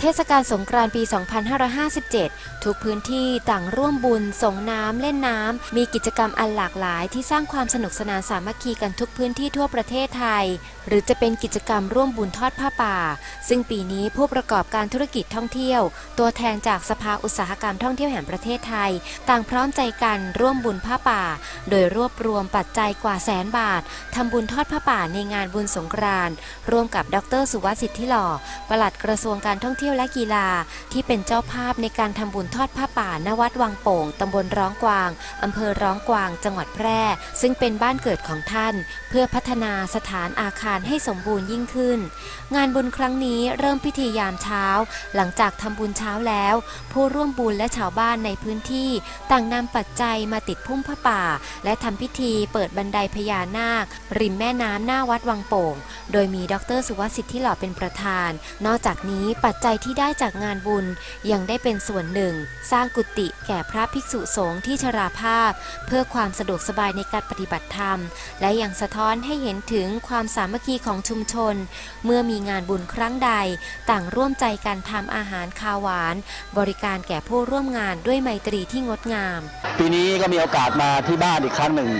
เทศกาลสงกรานต์ปี 2557 ทุกพื้นที่ต่างร่วมบุญส่งน้ำเล่นน้ำ มีกิจกรรมอันหลากหลายที่สร้างความสนุกสนานสามัคคีกันทุกพื้นที่ทั่วประเทศไทย หรือจะเป็นกิจกรรมร่วมบุญทอดผ้าป่า ซึ่งปีนี้ผู้ประกอบการธุรกิจท่องเที่ยว ตัวแทนจากสภาอุตสาหกรรมท่องเที่ยวแห่งประเทศไทย ต่างพร้อมใจกันร่วมบุญผ้าป่า โดยรวบรวมปัจจัยกว่าแสนบาททำบุญทอดผ้าป่าในงานบุญสงกรานต์ร่วมกับดร สุวัสดิ์สิทธิหล่อปลัดกระทรวงการท่องเที่ยวและกีฬา ที่เป็นเจ้าภาพในการทำบุญทอดผ้าป่าณวัดวังโป่งตำบลร้องกวางอำเภอร้องกวาง จังหวัดแพร่ ซึ่งเป็นบ้านเกิดของท่าน เพื่อพัฒนาสถานอาคารให้สมบูรณ์ยิ่งขึ้น งานบุญครั้งนี้เริ่มพิธียามเช้า หลังจากทำบุญเช้าแล้ว ผู้ร่วมบุญและชาวบ้านในพื้นที่ ต่างนำปัจจัยมาติดพุ่มผ้าป่า และทำพิธีเปิดบันไดพญานาค ริมแม่น้ำหน้าวัดวังโป่ง โดยมีดรสุวัสดิ์สิทธิหล่อเป็นประธาน นอกจากนี้ปัจจัยที่ได้จากงานบุญยังได้เป็นส่วนหนึ่ง สร้างกุฏิแก่พระภิกษุสงฆ์ที่ชราภาพ เพื่อความสะดวกสบายในการปฏิบัติธรรม และยังสะท้อนให้เห็นถึงความสามัคคีของชุมชน เมื่อมีงานบุญครั้งใด ต่างร่วมใจกันทำอาหารคาวหวาน บริการแก่ผู้ร่วมงานด้วยไมตรีที่งดงาม ปีนี้ก็มีโอกาสมาที่บ้านอีกครั้งหนึ่ง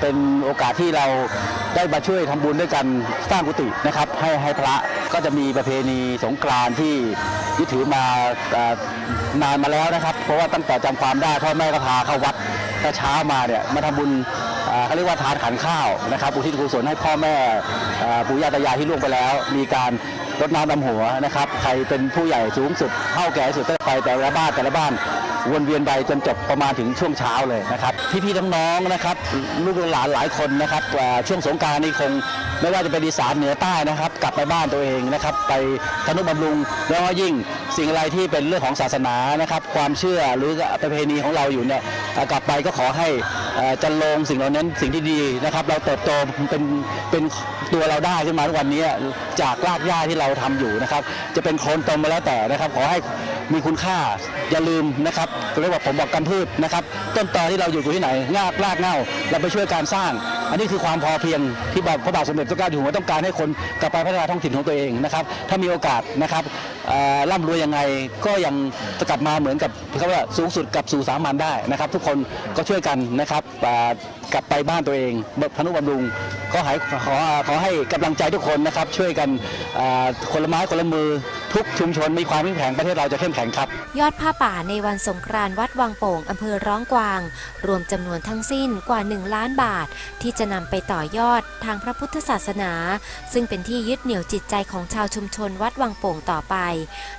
เป็นโอกาสที่เราได้มาช่วยทำบุญด้วยกันสร้างกุฏินะครับ ให้ให้พระก็จะมีประเพณีสงกรานที่ยึดถือมาอนานมาแล้วนะครับ เพราะว่าตั้งแต่จำความได้พ่อแม่ก็พาเข้าวัดถ้าเช้ามาเนี่ยมาทำบุญเขาเรียกว่าทานขันข้าวนะครับอุทิศกุศลให้พ่อแม่ปู่ย่าตายายที่ล่วงไปแล้ว มีการ รดน้ำดำหัวนะครับ ใครเป็นผู้ใหญ่สูงสุดเท่าแก่สุดก็ไปแต่ละบ้านแต่ละบ้านวนเวียนไปจนจบประมาณถึงช่วงเช้าเลยนะครับพี่ๆน้องๆนะครับ ลูกหลานหลายคนนะครับช่วงสงการนี่คง ไม่ว่าจะเป็นอีสานเหนือใต้นะครับ กลับไปบ้านตัวเองนะครับ ไปทนุบำรุงแล้วก็ยิ่งสิ่งอะไรที่เป็นเรื่องของศาสนานะครับ ความเชื่อหรือประเพณีของเราอยู่เนี่ยกลับไปก็ขอให้จันลงสิ่งเหล่านั้นสิ่งที่ดีนะครับ เราเติบโตเป็นเป็นตัวเราได้ขึ้นมาทุกวันนี้จากรากหญ้าที่เราทำอยู่นะครับ จะเป็นโคลนตมมาแล้วแต่นะครับ ขอให้มีคุณค่าอย่าลืมนะครับเรียกว่าผมบอกกันพืชนะครับ ต้นตอที่เราอยู่อยู่ที่ไหนงากรากเงาเราไปช่วยการสร้าง อันนี้คือความพอเพียงที่พระบาทสมเด็จพระเจ้าอยู่หัวต้องการให้คนกลับไปพัฒนาท้องถิ่นของตัวเองนะครับถ้ามีโอกาสนะครับ ร่ำรวยยังไงก็ยังจะกลับมาเหมือนกับเขาว่าสูงสุดกับสู่สามัญได้นะครับ ทุกคนก็ช่วยกันนะครับกลับไปบ้านตัวเองพนุบำรุงก็ให้ขอขอให้กำลังใจทุกคนนะครับ ช่วยกันคนละไม้คนละมือทุกชุมชนมีความเข้มแข็งประเทศเราจะเข้มแข็งครับ ยอดผ้าป่าในวันสงกรานต์วัดวังโป่งอำเภอร้องกวาง รวมจำนวนทั้งสิ้นกว่า 1 ล้านบาท ที่จะนำไปต่อยอดทางพระพุทธศาสนา ซึ่งเป็นที่ยึดเหนี่ยวจิตใจของชาวชุมชนวัดวังโป่งต่อไป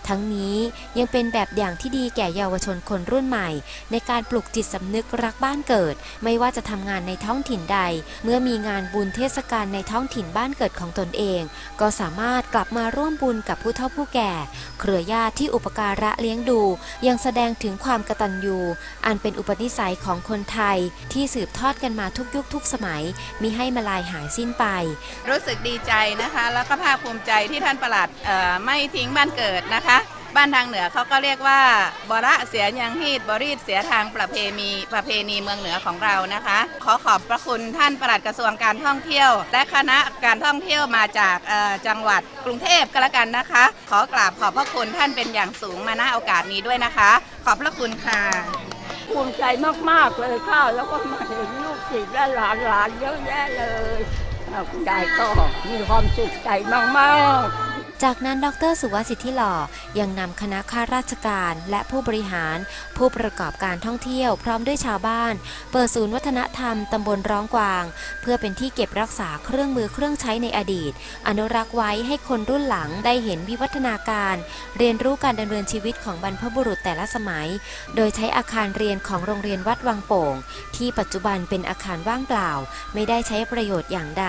ทั้งนี้ยังเป็นแบบอย่างที่ดีแก่เยาวชนคนรุ่นใหม่ ในการปลุกจิตสำนึกรักบ้านเกิด ไม่ว่าจะทำงานในท้องถิ่นใด เมื่อมีงานบุญเทศกาลในท้องถิ่นบ้านเกิดของตนเอง ก็สามารถกลับมาร่วมบุญกับผู้เฒ่าผู้แก่ เครือญาติที่อุปการะเลี้ยงดู ยังแสดงถึงความกตัญญูอันเป็นอุปนิสัยของคนไทยที่สืบทอดกันมาทุกยุคทุกสมัยมิให้มาลายหายสิ้นไป รู้สึกดีใจนะคะ แล้วก็ภาคภูมิใจที่ท่านประหลัดไม่ทิ้งบ้านเกิดนะคะ บ้านทางเหนือเขาก็เรียกว่าบระเสียยังฮีดบรีดเสียทางประเพณีประเพณีเมืองเหนือของเรานะคะ ขอขอบพระคุณท่านประหลัดกระทรวงการท่องเที่ยว และคณะการท่องเที่ยวมาจากจังหวัดกรุงเทพก็แล้วกันนะคะ ขอกราบขอบพระคุณท่านเป็นอย่างสูงมาณโอกาสนี้ด้วยนะคะ ขอบพระคุณค่ะภูมิใจมาก ๆ เลยค่ะ แล้วก็มาเห็นลูกศิษย์และหลานหลานๆเยอะแยะเลยคุณยายก็มีความสุขใจมาก ๆ จากนั้นดรสุวัสดิ์สิทธิหล่อยังนำคณะข้าราชการและผู้บริหาร ผู้ประกอบการท่องเที่ยวพร้อมด้วยชาวบ้าน เปิดศูนย์วัฒนธรรมตำบลร้องกวาง เพื่อเป็นที่เก็บรักษาเครื่องมือเครื่องใช้ในอดีต อนุรักษ์ไว้ให้คนรุ่นหลังได้เห็นวิวัฒนาการ เรียนรู้การดำเนินชีวิตของบรรพบุรุษแต่ละสมัย โดยใช้อาคารเรียนของโรงเรียนวัดวังโป่ง ที่ปัจจุบันเป็นอาคารว่างเปล่า ไม่ได้ใช้ประโยชน์อย่างใด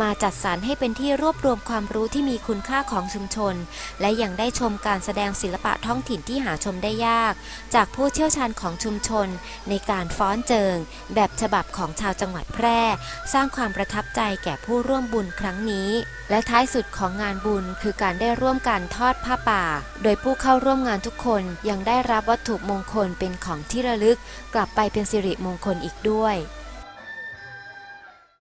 มาจัดสรรให้เป็นที่รวบรวมความรู้ที่มีคุณค่าของชุมชน และยังได้ชมการแสดงศิลปะท้องถิ่นที่หาชมได้ยาก จากผู้เชี่ยวชาญของชุมชน ในการฟ้อนเจิง แบบฉบับของชาวจังหวัดแพร่ สร้างความประทับใจแก่ผู้ร่วมบุญครั้งนี้ และท้ายสุดของงานบุญคือการได้ร่วมกันทอดผ้าป่า โดยผู้เข้าร่วมงานทุกคนยังได้รับวัตถุมงคลเป็นของที่ระลึก กลับไปเป็นสิริมงคลอีกด้วย